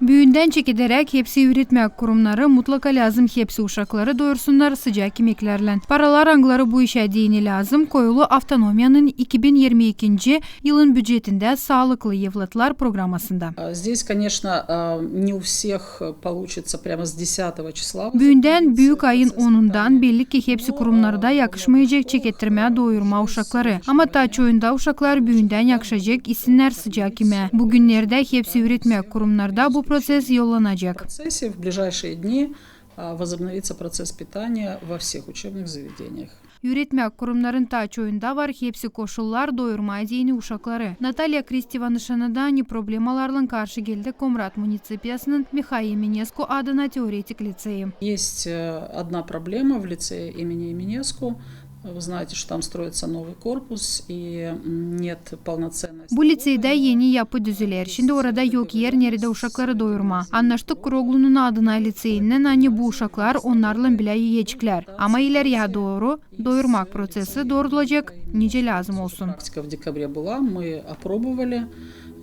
Büyünden çekiderek hepsi üretmek kurumları mutlaka lazım hepsi uşakları doyursunlar sıcak yemeklerle. Paralar angları bu işe dini lazım koyulu avtonomiyanın 2022 yılın bütçetinde sağlıklı yevlatlar programmasında. А, Здесь, конечно, а, не у всех э, получится прямо с 10 числа. Büyünden возобновить büyük ayın процесс 10'undan питания. belli ki hepsi kurumlarda yakışmayacak çekettirmeye doyurma uşakları. Ama taç oyunda uşaklar büyünden yakışacak isimler sıcak yeme. Bugünlerde hepsi üretmek kurumlarda bu процесс yollanacak. В ближайшие дни а, возобновится процесс питания во всех учебных заведениях. Үйретмә құрымнарын та чойында бар хепсі кошуллар дойырма дейіні ушаклары. Наталья Кристева нышаныда не проблемаларлың қаршы келді Комрат муниципиясының Михаи Именеску адына теоретик лицеи. Есть э, одна проблема в лице имени Именеску – Вы знаете, что там строится новый корпус и м, нет полноценной Bu liseyde yeni yapı düzüler. Şimdi orada yok yer nerede uşakları doyurma. Anlaştık Kuroglu'nun adına liseyinden hani bu uşaklar onlarla bile yiyecekler. Ama ileriye doğru doyurmak prosesi doğrulacak nice lazım olsun. Практика в декабре была, мы опробовали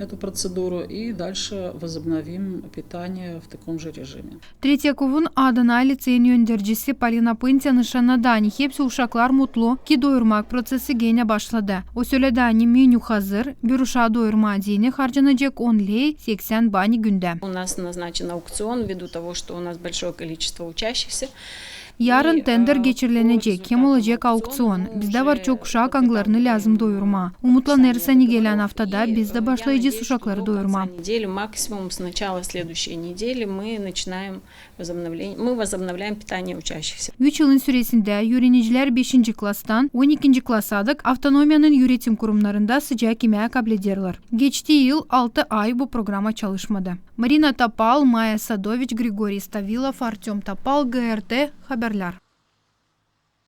Эту процедуру и дальше возобновим питание в таком же режиме. Tretyakov'un adına liseyin yöndericisi Palina Pıntya nişanıdani hepsi uşaklar mutlu ki doyurmak prosesi gene başladı. O söyledi menü hazır, bir uşağı doyurma dini harcanacak 10 lei 80 bani günde. У нас назначен аукцион ввиду того, что у нас большое количество учащихся. Yarın И, tender э, geçirilecek, по hem olacak результатам auksion. аукциона Bizde уже var çok uşak этап anglarını lazım doyurma. Umutlanırsa ni gelen haftada И, bizde э, я başlayacağız надеюсь, что uşakları до doyurma. конца недели, максимум с начала следующей недели мы начинаем возобновление, мы возобновляем питание учащихся. 3 yılın süresinde öğrenciler 5. klastan 12. klasadık avtonomiyanın yönetim kurumlarında sıcak yemeğe kabul ederler. Geçtiği yıl 6 ay bu programa çalışmadı. Marina Tapal, Maya Sadoviç, Grigori Stavilov, Artyom Tapal, GRT Haberler.